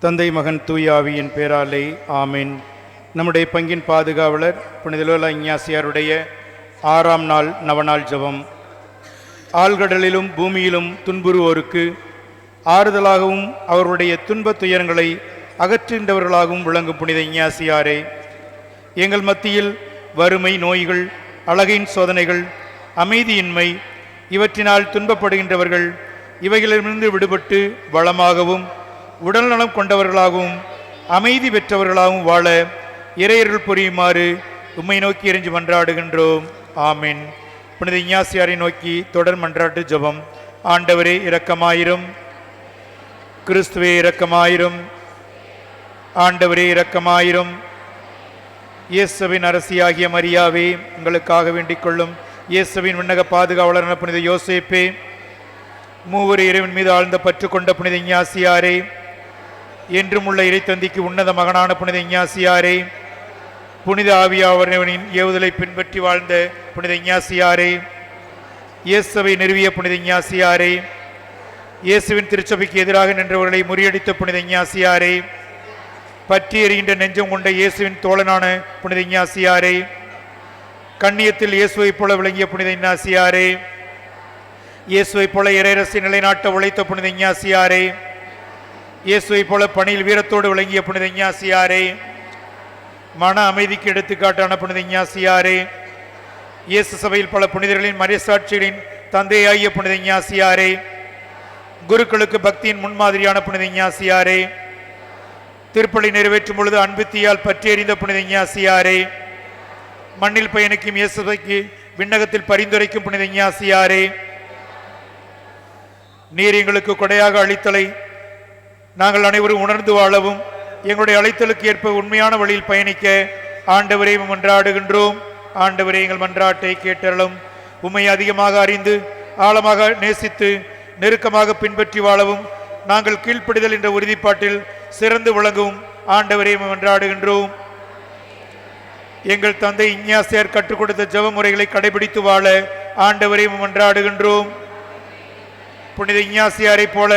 தந்தை மகன் தூயாவியின் பேராலே ஆமேன். நம்முடைய பங்கின் பாதுகாவலர் புனிதலோலா இஞ்ஞாசியாருடைய ஆறாம் நாள் நவநாள் ஜபம். ஆழ்கடலிலும் பூமியிலும் துன்புறுவோருக்கு ஆறுதலாகவும் அவருடைய துன்பத் துயரங்களை அகற்றுகின்றவர்களாகவும் விளங்கும் புனித இஞ்ஞாசியாரே எங்கள் மத்தியில் வறுமை நோய்கள் அழகையின் சோதனைகள் அமைதியின்மை இவற்றினால் துன்பப்படுகின்றவர்கள் இவைகளிலிருந்து விடுபட்டு வளமாகவும் உடல்நலம் கொண்டவர்களாகவும் அமைதி பெற்றவர்களாகவும் வாழ இறையருள் புரியுமாறு உம்மை நோக்கி எரிஞ்சு மன்றாடுகின்றோம். ஆமின். புனித இஞ்ஞாசியாரை நோக்கி தொடர் மன்றாட்டு ஜெபம். ஆண்டவரே இரக்கமாயிரும். கிறிஸ்துவே இரக்கமாயிரும். ஆண்டவரே இரக்கமாயிரும். இயேசுவின் அரசியாகிய மரியாவே உங்களுக்காக வேண்டிக் கொள்ளும் இயேசுவின் விண்ணக பாதுகாவலரான புனித யோசேப்பே மூவர் இறைவன் மீது ஆழ்ந்த பற்று கொண்ட புனித இஞ்ஞாசியாரே என்றும் உள்ள இறைத்தந்திக்கு உன்னத மகனான புனித இஞ்ஞாசியாரே புனித ஆவியாவரவனின் ஏவுதலை பின்பற்றி வாழ்ந்த புனித இஞ்ஞாசியாரே இயேசுவை நிறுவிய புனித இஞ்ஞாசியாரே இயேசுவின் திருச்சபைக்கு எதிராக நின்றவர்களை முறியடித்த புனித இஞ்ஞாசியாரே பற்றி எறிகின்ற நெஞ்சம் கொண்ட இயேசுவின் தோழனான புனித இஞ்ஞாசியாரே கண்ணியத்தில் இயேசுவைப் போல விளங்கிய புனித இஞ்ஞாசியாரே இயேசுவைப் போல இறையரசை நிலைநாட்ட உழைத்த புனித இஞ்ஞாசியாரே இயேசுவைப் போல பணியில் வீரத்தோடு விளங்கிய புனித இஞ்ஞாசியாரே மன அமைதிக்கு எடுத்துக்காட்டான புனித இஞ்ஞாசியாரே. இயேசு சபையில் பல புனிதர்களின் மறைசாட்சிகளின் தந்தையாகிய புனித இஞ்ஞாசியாரே. குருக்களுக்கு பக்தியின் முன்மாதிரியான புனித இஞ்ஞாசியாரே. திருப்பலி நிறைவேற்றும் பொழுது அன்பு தீயால் பற்றி புனித மண்ணில் பயணிக்கும் இயேசுவைக்கு விண்ணகத்தில் பரிந்துரைக்கும் புனித இஞ்ஞாசியாரே. நீர் எங்களுக்கு கொடையாக அளித்தலை. நாங்கள் அனைவரும் உணர்ந்து வாழவும் எங்களுடைய அழைத்தலுக்கு ஏற்ப உண்மையான வழியில் பயணிக்க ஆண்டவரை மன்றாடுகின்றோம். ஆண்டவரே எங்கள் மன்றாட்டை கேட்டருளும். உண்மை அதிகமாக அறிந்து ஆழமாக நேசித்து நெருக்கமாக பின்பற்றி வாழவும் நாங்கள் கீழ்ப்படிதல் என்ற உறுதிப்பாட்டில் சிறந்து விளங்கவும் ஆண்டவரை மன்றாடுகின்றோம். எங்கள் தந்தை இஞ்ஞாசியார் கற்றுக் கொடுத்த ஜெப முறைகளை கடைபிடித்து வாழ ஆண்டவரை மன்றாடுகின்றோம். புனித இஞ்ஞாசியாரை போல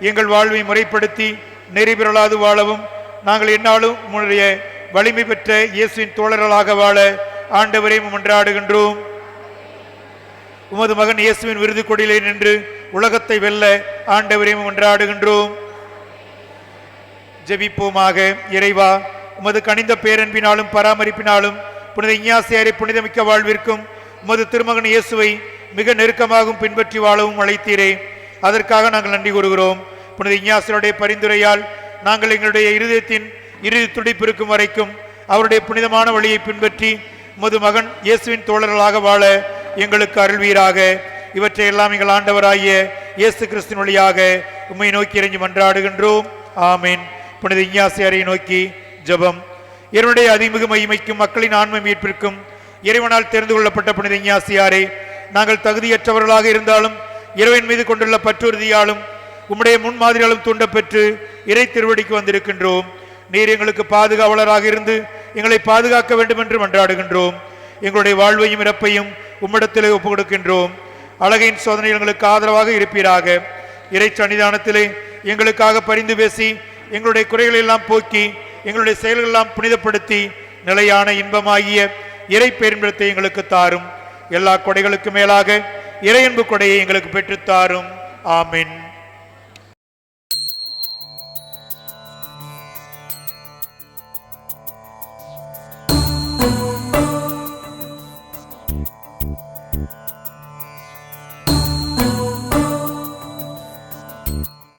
எங்கள் வாழ்வை முறைப்படுத்தி நெறிபிரளாது வாழவும் நாங்கள் என்னாலும் உம்முடைய வலிமை பெற்ற இயேசுவின் தோழர்களாக வாழ ஆண்டவரை மன்றாடுகின்றோம். உமது மகன் இயேசுவின் விருது கொடியிலே நின்று உலகத்தை வெல்ல ஆண்டவரையும் மன்றாடுகின்றோம். ஜெபிப்போமாக இறைவா உமது கனிந்த பேரன்பினாலும் பராமரிப்பினாலும் புனித இஞ்ஞாசியாரை புனிதமிக்க வாழ்விற்கும் உமது திருமகன் இயேசுவை மிக நெருக்கமாகவும் பின்பற்றி வாழவும் அழைத்தீரே. அதற்காக நாங்கள் நன்றி கூறுகிறோம். புனித இஞ்ஞாசியருடைய பரிந்துரையால் நாங்கள் எங்களுடைய இருதயத்தின் இறுதி துடிப்பிருக்கும் வரைக்கும் அவருடைய புனிதமான வழியை பின்பற்றி முது மகன் இயேசுவின் தோழர்களாக வாழ எங்களுக்கு அருள்வீராக. இவற்றை எல்லாம் எங்கள் ஆண்டவராகிய இயேசு கிறிஸ்தின் வழியாக உண்மை நோக்கி இறங்கி மன்றாடுகின்றோம். ஆமீன். புனித இஞ்ஞாசியாரை நோக்கி ஜெபம். இறைவனுடைய அதிமுக மகிமைக்கும் மக்களின் ஆன்ம மீட்பிற்கும் இறைவனால் தெரிந்து கொள்ளப்பட்ட புனித இஞ்ஞாசியாரே நாங்கள் தகுதியற்றவர்களாக இருந்தாலும் இறைவன் மீது கொண்டுள்ள பற்றுறுதியாலும் உம்முடைய முன்மாதிரியாலும் தூண்டப்பெற்று இறை திருவடிக்கு வந்திருக்கின்றோம். நீர் எங்களுக்கு பாதுகாவலராக இருந்து எங்களை பாதுகாக்க வேண்டும் என்று மன்றாடுகின்றோம். எங்களுடைய வாழ்வையும் இறப்பையும் உம்மிடத்திலே ஒப்புக் கொடுக்கின்றோம் அழகின் சோதனை எங்களுக்கு ஆதரவாக இருப்பீராக. இறை சன்னிதானத்திலே எங்களுக்காக பரிந்து பேசி எங்களுடைய குறைகளை எல்லாம் போக்கி எங்களுடைய செயல்கள் எல்லாம் புனிதப்படுத்தி நிலையான இன்பமாகிய இறை பேரின்பத்தை எங்களுக்கு தாரும். எல்லா கொடைகளுக்கு மேலாக இறையன்பு கொடையை எங்களுக்கு பெற்றுத்தாரும் தாரும்.